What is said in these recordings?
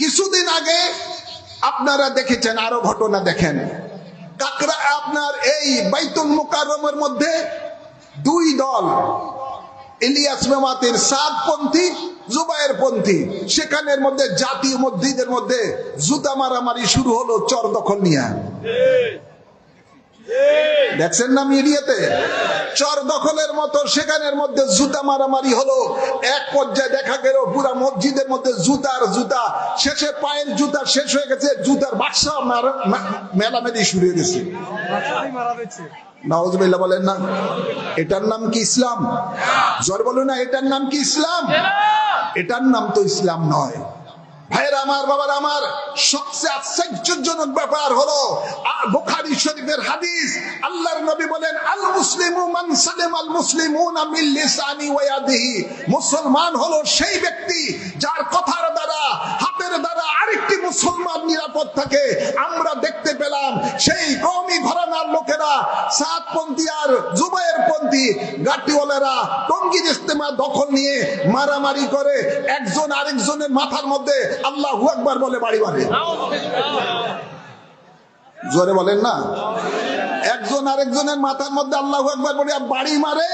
কিছুদিন আগে আপনারা দেখেছেন, আরও ঘটনা দেখেন। কাকরা আপনার এই বাইতুল মুকাররমের মধ্যে দুই দল, ইলিয়াস মেমাতের সাত পন্থী জুবাইয়ের পন্থী। সেখানের মধ্যে জাতীয় মসজিদের মধ্যে জুতা মারামারি শুরু হলো, চর দখল নিয়ে। দেখছেন না মিডিয়াতে? চর দখলের মতো সেখানের মধ্যে জুতা মারামারি হলো। এক পর্যায়ে দেখা গেল পুরা মসজিদের মধ্যে জুতার জুতা। শেষে পায়ের জুতা শেষ হয়ে গেছে জুতার বাক্সা মেলামেলি শুরু হয়ে গেছে। বলেন না এটার নাম কি ইসলাম? জ্বর বলো না এটার নাম কি ইসলাম? এটার নাম তো ইসলাম নয়। মান মুসলিমুনা মিন হলো সেই ব্যক্তি যার কথার দ্বারা, হাতের দ্বারা আরেকটি মুসলমান নিরাপদ থাকে। আমরা দেখতে পেলাম সেই কওমি ঘরানার লোকেরা সাতপন্থী আর টঙ্গির ইস্তেমা দখল নিয়ে মারামারি করে, একজন আরেকজনের মাথার মধ্যে আল্লাহ আকবার বলে বাড়ি মারে জোরে বলেন না? একজন আরেকজনের মাথার মধ্যে আল্লাহ একবার বলে বাড়ি মারে,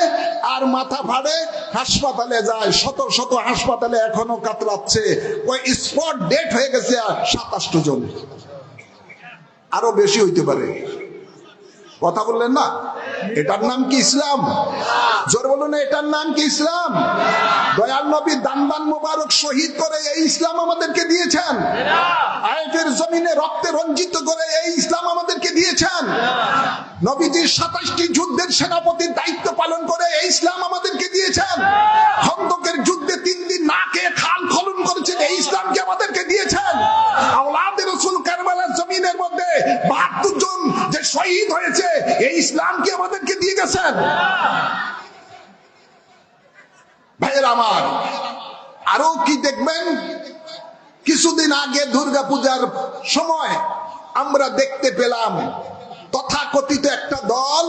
আর মাথা ফাড়ে, হাসপাতালে যায়, শত শত হাসপাতালে এখনও কাতরাচ্ছে। ওই স্পট ডেট হয়ে গেছে সাতাষ্ট জন। আরও বেশি হইতে পারে। কথা বললেন না? এটার নাম কি ইসলাম? জোর বলুন, এটার নাম কি ইসলাম? দয়াল নবী দান মোবারক শহীদ করে এই ইসলাম আমাদেরকে দিয়েছেন। আয়েফের জমিনে রক্তে রঞ্জিত করে এই ইসলাম আমাদেরকে দিয়েছেন। নবীজির সাতাশটি যুদ্ধের সেনাপতির দায়িত্ব পালন করে এই ইসলাম আমাদেরকে দিয়েছেন। খন্দকের যুদ্ধে তিন দিন না খেয়ে খাল খনন করেছেন, এই ইসলামকে আমাদেরকে দিয়েছেন। আওলাদের রসুল কারবালার জমিনের মধ্যে বাহাত্তর জন যে শহীদ হয়েছে, এই ইসলামকে আমাদেরকে দিয়ে ভাইয়ের আমার, আরও কি দেখবেন? কিছুদিন আগে দুর্গা পূজার সময় আমরা দেখতে পেলাম, তথাকথিত একটা দল,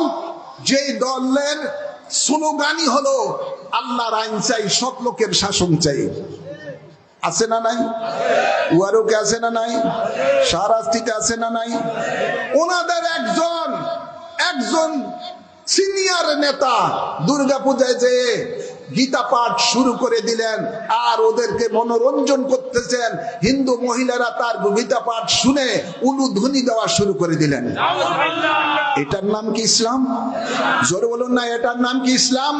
যেই দলের স্লোগানই হলো, আল্লাহর আইন চাই সৎ লোকের শাসন চাই। আছে না নাই? উয়ারোকে আছে না নাই? সারাস্তিতে আছে না নাই? ওনাদের একজন একজন সিনিয়র নেতা দুর্গা পূজায় যে গীতা পাঠ শুরু করে দিলেন, আর ওদেরকে মনোরঞ্জন করতেছেন। হিন্দু মহিলারা তার গীতা পাঠ শুনে উলুধ্বনি দেওয়া শুরু করে দিলেন। এটার নাম কি ইসলাম? জোরে বলুন না, এটার নাম কি ইসলাম?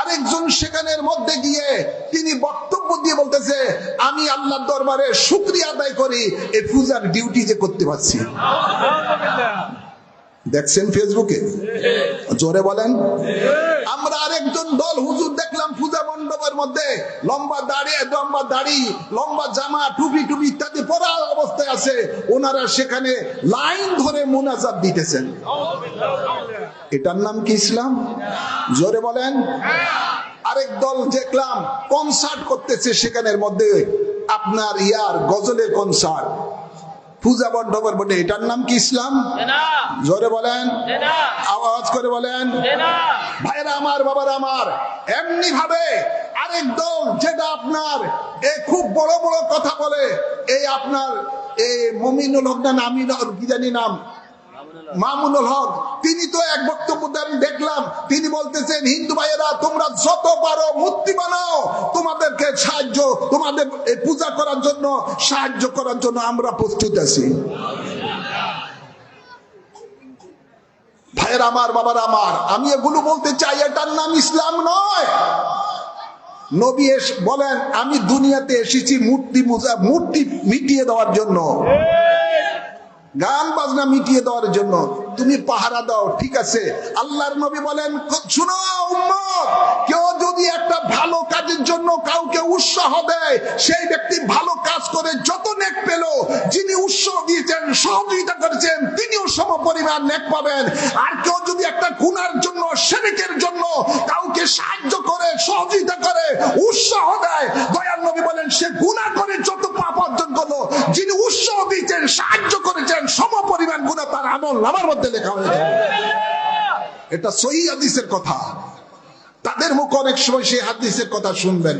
আরেকজন সেখানের মধ্যে গিয়ে তিনি বক্তব্য দিয়ে বলতেছে, আমি আল্লাহর দরবারে শুক্রিয়া আদায় করি এই পূজার ডিউটি যে করতে পারছি। দেখছেন ফেসবুকে? জোরে বলেন। আমরা আরেকজন দল হুজুর দেখলাম পূজা মণ্ডপের মধ্যে। লম্বা দাড়ি লম্বা দাড়ি, লম্বা জামা, টুপি টুপি ইত্যাদি পরা অবস্থায় আছে। ওনারা সেখানে লাইন ধরে মোনাজাত দিতেছেন। এটার নাম কি ইসলাম? জোরে বলেন। আরেক দল দেখলাম কনসার্ট করতেছে সেখানের মধ্যে। আপনার ইয়ার গজলের কনসার্ট পূজা মণ্ডপের বটে এটার নাম কি ইসলাম? জোরে বলেন। আওয়াজ করে বলেন। ভাইরা আমার বাবারা আমার এমনি ভাবে আরেক দল যেটা আপনার এ খুব বড় বড় কথা বলে এই আপনার এ মমিনুল হক না আমি কি জানি নাম? মামুনুল হক, তিনি তো এক বক্তব্য দেন, দেখলাম, তিনি বলতেছেন, হিন্দু ভাইয়েরা, তোমরা যত পারো মূর্তি বানাও, তোমাদেরকে সাহায্য, তোমাদের পূজা করার জন্য, সাহায্য করার জন্য আমরা প্রস্তুত আছি। ভাইয়ের আমার, বাবার আমার, আমি এগুলো বলতে চাই, এটার নাম ইসলাম নয়। নবী বলেন, আমি দুনিয়াতে এসেছি মূর্তি মূর্তি মিটিয়ে দেওয়ার জন্য। গান বাজনা মিটিয়ে দেওয়ার জন্য তুমি পাহারা দাও, ঠিক আছে? আল্লাহর নবী বলেন, শুনো কেউ যদি একটা ভালো কাজের জন্য কাউকে উৎসাহ দেয়, সেই ব্যক্তি ভালো কাজ করে যত নেক পেল, যিনি উৎসাহ দিয়েছেন, সহযোগিতা করেছেন, তিনিও সম পরিমাণ নেক পাবেন। আর কেউ যদি একটা গুনার জন্য, সেরেকের জন্য কাউকে সাহায্য করে, সহযোগিতা করে, উৎসাহ দেয়, দয়াল নবী বলেন, সে গুনাহ যিনি উৎস দিয়েছেন, সাহায্য করেছেন, সম পরিমাণ গুণা তার আমল আমার মধ্যে লেখা হয়ে এটা সহি হাদিসের কথা। তাদের মুখ অনেক সময় সেই হাদিসের কথা শুনবেন।